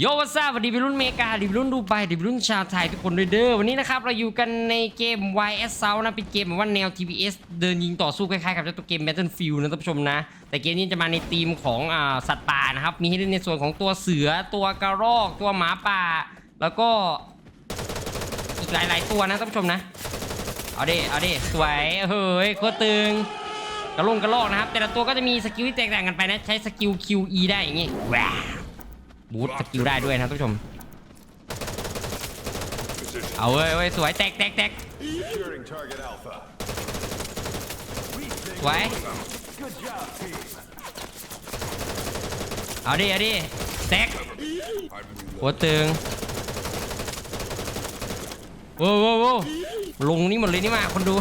โยวัสดีสวัสดีวัยรุ่นเมกาดิบรุ่นดูไบดิบรุ่นชาวไทยทุกคนด้วยเด้อวันนี้นะครับเราอยู่กันในเกม YS s o u นะเป็นเกมแบบว่าแนว TPS เดินยิงต่อสู้คล้ายๆกับเจ้าตัวเกม Battlefield นะท่านผู้ชมนะ แต่เกมนี้จะมาในธีมของอสัตว์ป่านะครับมีให้เล่นในส่วนของตัวเสือตัวกระรอก ตัวหมาป่า แล้วก็อีกหลาย ๆ ตัวนะท่านผู้ชมนะเอาดิเอาดิสวยเฮ้ยโคตรตึงกระลงกระลอกนะครับแต่ละตัวก็จะมีสกิลที่แตกต่างกันไปนะใช้สกิล QE ได้อย่างงี้ว้าว บูทสกิลได้ด้วยนะท่านผู้ชม Position. เอาเว้ยเว้ยสวยแตกแตกแตก Securing target Alpha. สวย Good job, team. เอาดิเอาดิแตกหัวตึงโว้วโว้วโว้วลงนี่หมดเลยนี่มาคนดู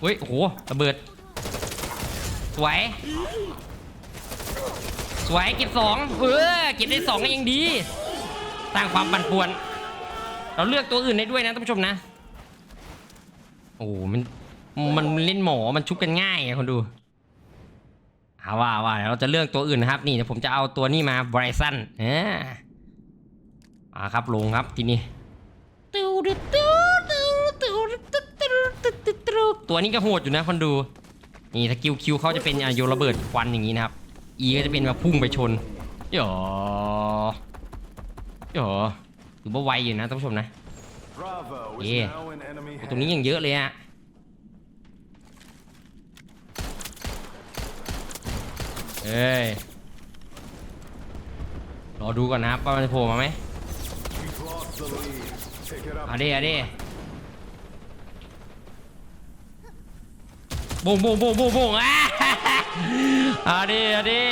เฮ้ยโอ้โหระเบิดสวย สวยเก็บสองเออเก็บได้สองก็ยังดีสร้างความปั่นป่วน เราเลือกตัวอื่นได้ด้วยนะท่านผู้ชมนะ โอ้มันมันเล่นหมอมันชุบกันง่ายไงคนดูเอาว่าว่าเราจะเลือกตัวอื่นนะครับ นี่เดี๋ยวผมจะเอาตัวนี้มาไบรซันอ่าอ่าครับลงครับทีนี้ตัวนี้ก็โหดอยู่นะคนดู นี่ถ้าคิวคิวเขาจะเป็นโยระเบิดควันอย่างนี้นะครับ E ก็จะเป็นแบบพุ่งไปชนหยอหยอถือว่าไวอยู่นะท่านผู้ชมนะ Bravo is Yeah. now in enemy ตรงนี้ hands. ยังเยอะเลยอะเอ้ย รอดูก่อนนะครับว่ามันจะโผล่มาไหม We've lost the lead. Pick it up. เอาดิเอาดิบงบงบงบงบงอะ เอาดิเอาดิ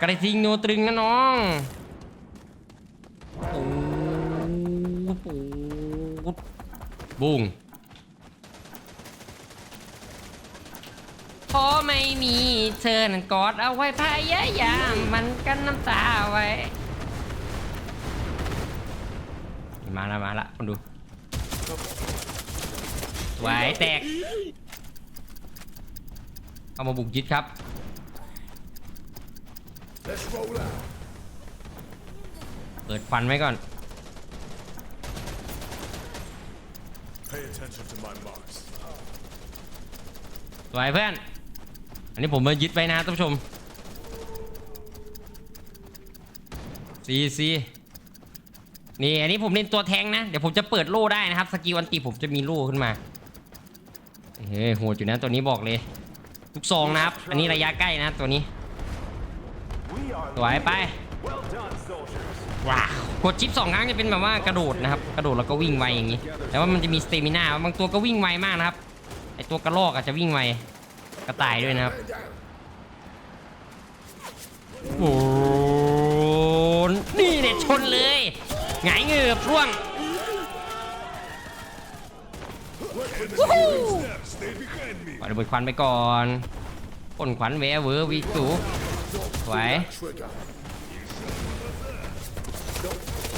กระทิงโนตรึงนะน้องปูดปูบุ้งเพราะไม่มีเธอนั้นกอดเอาไว้พยายามมันกันน้ำตาไว้ มาละมาละคนดูไหวแตก เอามาบุกยึดครับ Let's roll out. เปิดควันไว้ก่อน Pay attention to my marks. สวยเพื่อน อันนี้ผมมายึดไว้นะท่านผู้ชมซีซีนี่อันนี้ผมเล่นตัวแทงนะ เดี๋ยวผมจะเปิดโล่ได้นะครับ สกิลอันตีผมจะมีโล่ขึ้นมา เฮ้ยโหดอยู่นะตัวนี้บอกเลย ลูกซองนะครับ อันนี้ระยะใกล้นะตัวนี้สวยไปว้าวกดชิปสองครั้งจะเป็นแบบว่ากระโดดนะครับ กระโดดแล้วก็วิ่งไวอย่างนี้แต่ว่ามันจะมีสเตมิน่าบางตัวก็วิ่งไวมากนะครับไอตัวกระรอกอาจจะวิ่งไวกระต่ายด้วยนะครับโอ้โหนี่เนี่ยชนเลยหงายเงือบร่วง Stay behind me. ปล่อยระเบิดควันไปก่อนพ่นขวัญแวเวอร์วิสูสวย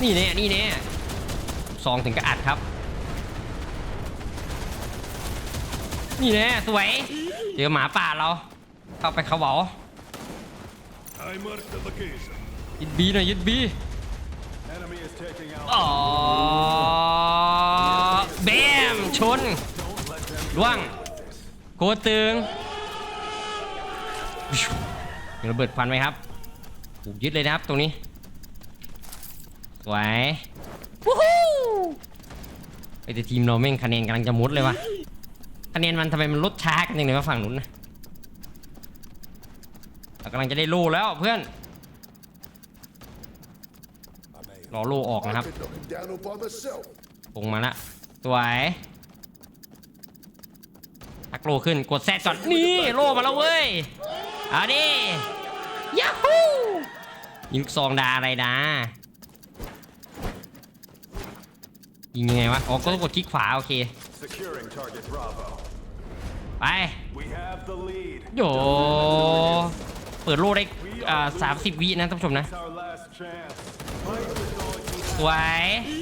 นี่เนี่ยนี่เนี่ยซองถึงกระอัดครับ นี่แน่สวย เจอหมาป่าเรา เข้าไปเขาเบา I mark the location. ยึดบีหน่อยยึดบีอ๋อ ชน Don't let them ล่วงโคตรตึงมีระเบิดควันไหมครับถูกยึดเลยนะครับตรงนี้สวยวู้ฮู้ไอแต่ทีมเราแม่งคะแนนกำลังจะมุดเลยวะคะแนนมันทำไมมันลดช้ากันอย่างเลยวะฝั่งนู้นนะเรากำลังจะได้โล่แล้วเพื่อนรอโล่ออกนะครับ knock him down all by myself. ปงมาละสวย ทักโลขึ้นกดแซดก่อนนี่โลมาแล้วเว้ยเอาดิยาฮูยิงซองดาอะไรดายิงยังไงวะอ๋อก็ต้องกดคลิกขวาโอเคไปโยเปิดโลได้สามสิบวินะท่านผู้ชมนะสวย He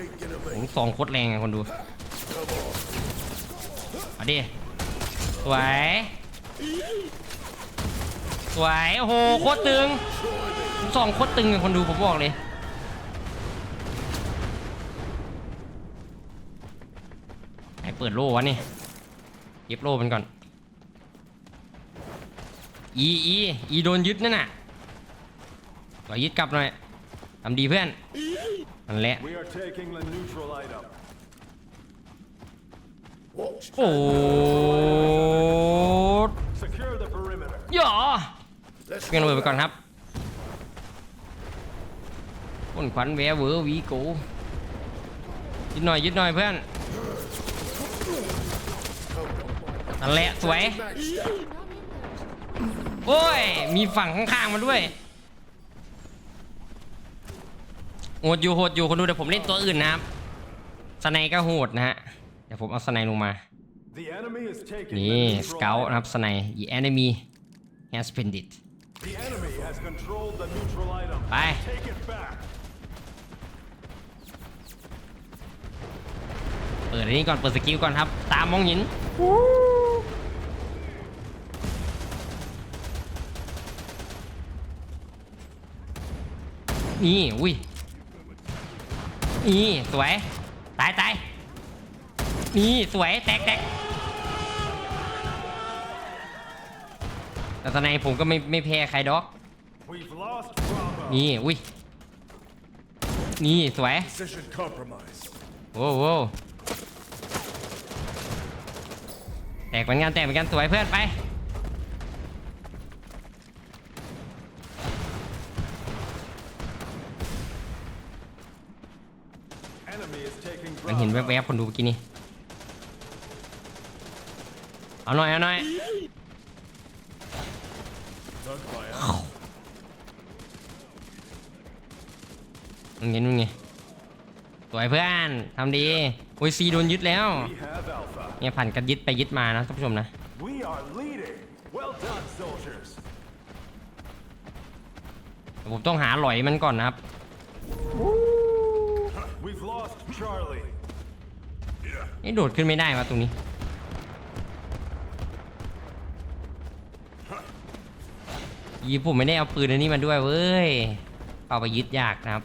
ain't gonna โอ้ make โหซองโคตรแรงคนดูเอาดิ สวยสวยโอ้โหโคตรตึง Try me. ซองโคตรตึงเลยคนดูผมบอกเลยไอเปิดโล่วะนี่เก็บโล่มันก่อนอีอีอีโดนยึดนั่นน่ะก็ยึดกลับหน่อยทำดีเพื่อนนั่นแหละ โอ้ Secure the perimeter. ยอ Let's เพียงระ go เบิดไป now. ก่อนครับพ่นขวัญแหววเหวอหวีโกยึดหน่อยยึดหน่อยเพื่อนนั่นแหละสวย Matched up. โอ้ย มีฝั่งข้างๆมาด้วยโหดอยู่โหดอยู่คนดูเดี๋ยวผมเล่นตัวอื่นนะครับสไนก็โหดนะฮะเดี๋ยวผมเอาสไนลงมา The enemy is taking นี่ the ส neutral เกลนะครับ item. สไน the enemy has pinned it The enemy has controlled the neutral item. ไป Take it back. เปิดอันนี้ก่อน เปิดสกิลก่อนครับ ตามมองหินนี่ อุ้ย นี่ สวย ตายตาย นี่สวยแตกแตกแต่ตอนในผมก็ไม่ไม่แพ้ใครดอก นี่ อุ้ย นี่ สวยโว้โว้วแตกเหมือนกันแตกเหมือนกันสวยเพื่อนไป มันเห็นแวบๆคนดูเมื่อกี้นี่ เอาหน่อยเอาหน่อย Done by มึงเห็นมึงไงสวยเพื่อนทำดีโอ้ยซีโดนยึดแล้วเนี่ยผ่านกันยึดไปยึดมานะท่านผู้ชมนะผมต้องหาหลอยมันก่อนนะครับนี่โดดขึ้นไม่ได้มาตรงนี้ ยีผมไม่ได้เอาปืนอันนี้มาด้วยเว้ย เอาไปยึดยากนะครับ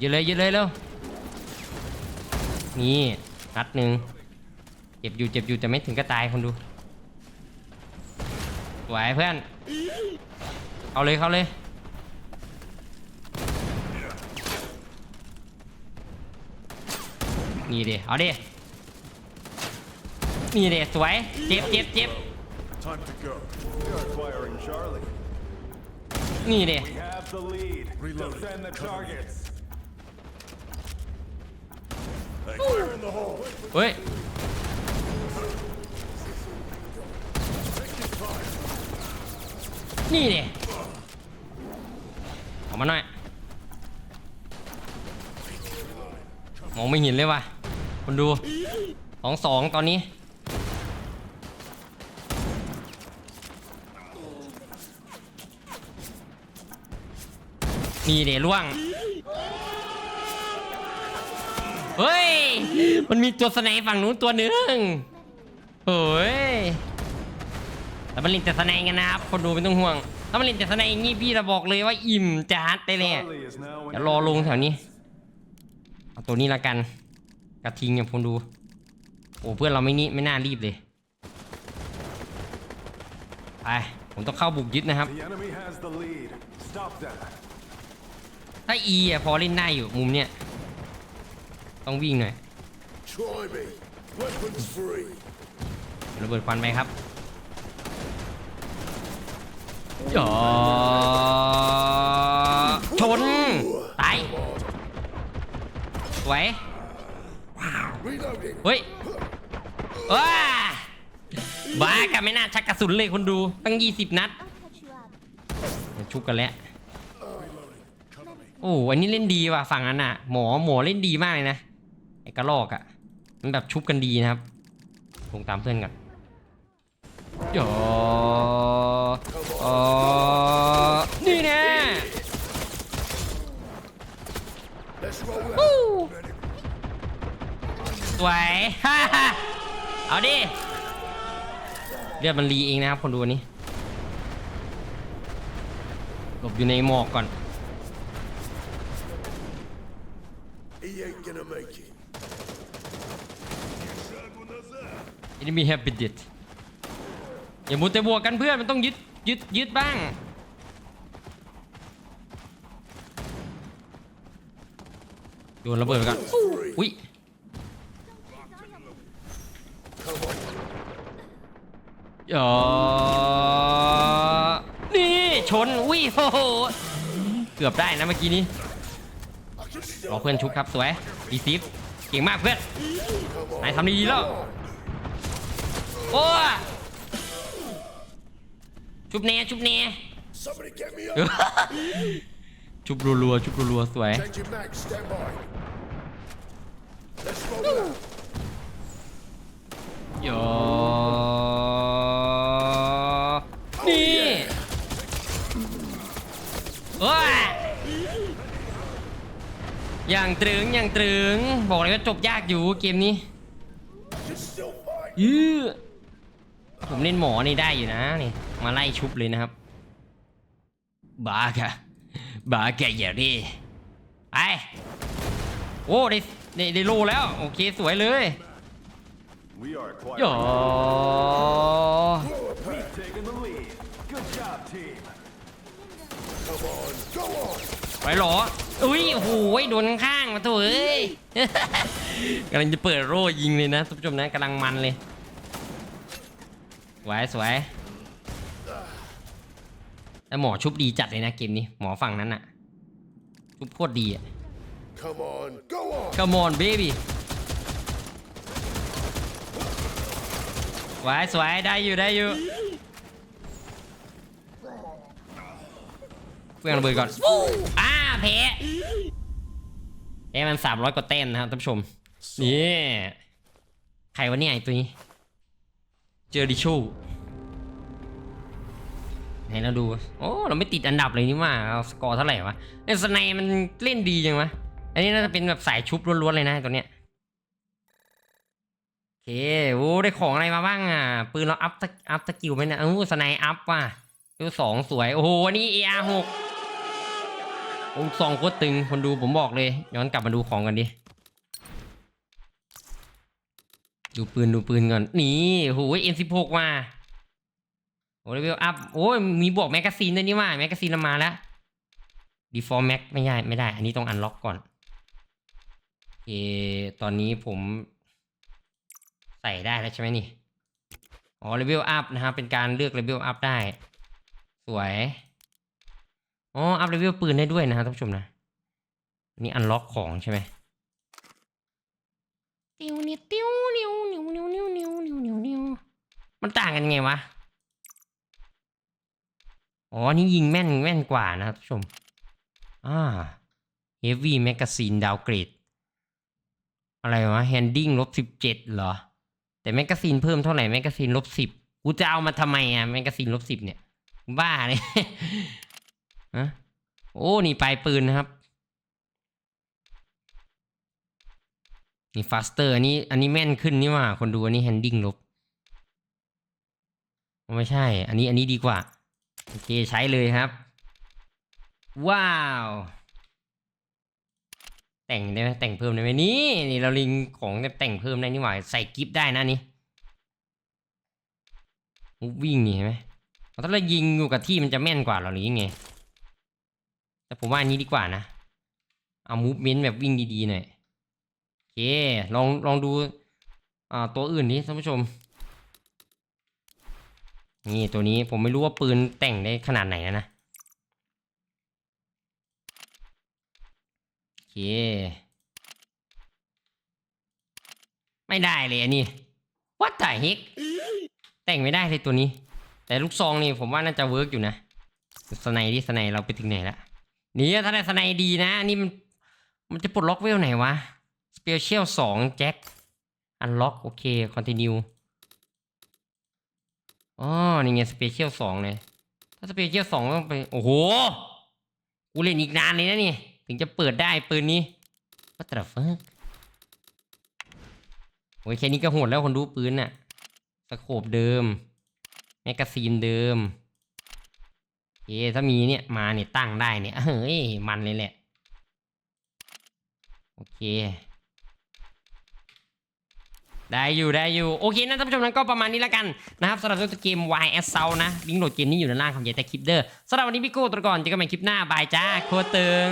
ยึดเลยยึดเลยเร็วนี่นัดหนึ่งเจ็บอยู่เจ็บอยู่แต่ไม่ถึงก็ตายคนดูสวยเพื่อน เอาเลยเขาเลยนี่ดิเอาดินี่ดิสวย เจ็บเจ็บเจ็บ Time to go. We are acquiring Charlie. นี่ดิ We have the lead. Reloading. Defend the Cover me. targets. Hey, fire in the hole. เฮ้ย นี่ดิออกมาหน่อยมองไม่เห็นเลยว่ะคนดูสองสองตอนนี้ นี่เดี๋ยวล่วง เฮ้ย มันมีตัวสไนฝั่งนู้นตัวหนึ่งเฮ้ยแต่มันเลินแต่สไนกันนะครับ คนดูไม่ต้องห่วง ถ้ามันเลินแต่สไนอย่างงี้พี่จะบอกเลยว่าอิ่มจัดได้เลย Charlie is now in เดี๋ยวรอลงแถวนี้ เอาตัวนี้ละกัน กระทิงอย่างคนดู โอ้เพื่อนเราไม่นี่ไม่น่ารีบเลย ไป ผมต้องเข้าบุกยึดนะครับ The enemy has the lead. Stop them. ถ้า E อะพอเล่นได้อยู่มุมเนี้ยต้องวิ่งหน่อย Try me. Weapons free. ระเบิดควันไปครับจ่อชนตายสวย Reloading. เฮ้ยว้าบ้ากันไม่น่าชักกระสุนเลยคนดู ตั้ง 20 นัด I'll catch you up. ชุบกันแล้ว โอ้อันนี้เล่นดีว่ะฝั่งนั้นอะ หมอหมอเล่นดีมากเลยนะไอ้กระลอกอะ มันแบบชุบกันดีนะครับลงตามเพื่อนกันจ่ออ๋อนี่แน่สวยฮ่าฮ่าเอาดิเลือดมันรีเองนะครับคนดูนี้หลบอยู่ในหมอกก่อน He ain't gonna make it. enemy have been dead อย่ามุดแต่บวกกันเพื่อนมันต้องยึดยึดยึดบ้าง โยนระเบิดไปก่อนอุ้ย Come on. อ๋อนี่ชนอุ้ยโอ้โหเกือบได้นะเมื่อกี้นี้ รอเพื่อนชุบครับสวยดีซีฟเก่งมากเพื่อนนายทำดีแล้วโอ้ชุบเน่ชุบเน่ Somebody get me เอชุบรัวๆชุบรัวๆสวย Changing mag. Stand by. Let's roll out. โยนี่โอ้ อย่างตรึงอย่างตรึง บอกเลยว่าจบยากอยู่เกมนี้ Can still fight. ยื้อผมเล่นหมอนี่ได้อยู่นะนี่มาไล่ชุบเลยนะครับบาค่ะบาแกอย่าดิไปโอ้ได้ได้ได้โลแล้ว โอเคสวยเลย We are โย acquiring. We've taken the lead. Good job, team. Come on. Go on. ไปหรอ อุ้ยโอ้โหโดนข้างๆมาตัวเอ้ยกำลังจะเปิดโร่ยิงเลยนะท่านผู้ชมนะกำลังมันเลยสวยสวยแล้วหมอชุบดีจัดเลยนะเกมนี้หมอฝั่งนั้นอะชุบโคตรดีอะ Come on. Go on. Come on baby สวยสวยได้อยู่ได้อยู่เพื่อนระเบิดก่อนอ้า แพ้แพ้มันสามร้อยกว่าแต้มนะครับท่านผู้ชมนี่ใครวะเนี่ยไอตัวนี้ เจอดิชูไหนเราดู โอ้เราไม่ติดอันดับเลยนี่ว่าเอาสกอร์เท่าไหร่วะไอ้สไนมันเล่นดีจังวะอันนี้น่าจะเป็นแบบสายชุบล้วนๆเลยนะตัวเนี้ยโอเคโอ้ได้ของอะไรมาบ้างอะปืนเราอัพตะอัพสกิลไหมเนะอู้สไนอัพว่ะดูสองสวยโอ้โหอันนี่ AR หก อ้สองโคตรตึงคนดูผมบอกเลยย้อนกลับมาดูของกันดิดูปืนดูปืนก่อนนี่โอ้โห M16 มาโอ้เลเวลอัพโอ้ยมีบวกแมกกาซีนด้วยนี่ว่าแมกกาซีนมาแล้วดีฟอร์แม็กไม่ได้ไม่ได้ อันนี้ต้องอันล็อกก่อนโอตอนนี้ผมใส่ได้แล้วใช่ไหมนี่อ๋อเลเวลอัพนะครับเป็นการเลือกเลเวลอัพได้ สวย อ๋อ อัพเลเวลปืนได้ด้วยนะครับท่านผู้ชมนะอันนี้อันล็อกของใช่ไหมติ้วนิดติ้วนิ้วนิ้วนิ้วนิ้วนิ้วนิ้วนิ้วนิ้วมันต่างกันไงวะ อ๋อ นี่ยิงแม่นแม่นกว่านะครับท่านผู้ชม อ่า heavy magazine downgrade อะไรวะ handing ลบสิบเจ็ดเหรอ แต่แมกกาซีนเพิ่มเท่าไหร่แมกกาซีนลบสิบกูจะเอามาทำไมอะแมกกาซีนลบสิบเนี่ย บ้าเลย ฮะโอ้นี่ปลายปืนนะครับนี่ faster อันนี้อันนี้แม่นขึ้นนี่ว่าคนดูอันนี้ handing ลบไม่ใช่ อันนี้อันนี้ดีกว่าโอเคใช้เลยครับ ว้าว แต่งได้ไหมแต่งเพิ่มได้ไหมนี่นี่เราลิงของแต่งเพิ่มได้นี่หว่าใส่กิฟต์ได้นะนี่วิ่งนี่เห็นไหมถ้าเรายิงอยู่กับที่มันจะแม่นกว่าเราหรือยังไง แต่ผมว่าอันนี้ดีกว่านะ เอามูฟเมนต์แบบวิ่งดีๆหน่อยโอเค ลองลองดูอ่าตัวอื่นนี้ท่านผู้ชม นี่ตัวนี้ผมไม่รู้ว่าปืนแต่งได้ขนาดไหนนะนะโอเคไม่ได้เลยอันนี้ What the heck แต่งไม่ได้เลยตัวนี้ แต่ลูกซองนี่ผมว่าน่าจะเวิร์กอยู่นะสไนที่สไนเราไปถึงไหนละ นี่ถ้าได้สไนดีนะนนี้มันมันจะปลดล็อกเวลไหนวะสเปเชียลสองแจ็คอันล็อกโอเคคอนติเนียอ๋อนี่ไงสเปเชียลสองเลยถ้าสเปเชียลสองต้องไป โอ้โห กูเล่นอีกนานเลยนะนี่ ถึงจะเปิดได้ปืนนี้ว่าแต่เฟิร์โอ้ยแค่นี้ก็โหดแล้วคนดูปืนน่ะสโคบเดิม แมกกาซีนเดิม เอถ้ามีเนี่ยมาเนี่ยตั้งได้เนี่ยเฮ้ยมันเลยแหละ โอเค ได้อยู่ได้อยู่ โอเคนะท่านผู้ชมนั้นก็ประมาณนี้แล้วกันนะครับสำหรับตัวเกม YS s o u นะลิงก์โหลดเกมนี้อยู่ด้านล่างของใหญ่แต่คลิปเดอร์สำหรับวันนี้พี่โก้ตัวก่อนเจอกันใหม่คลิปหน้าบายจ้าโคตรตึง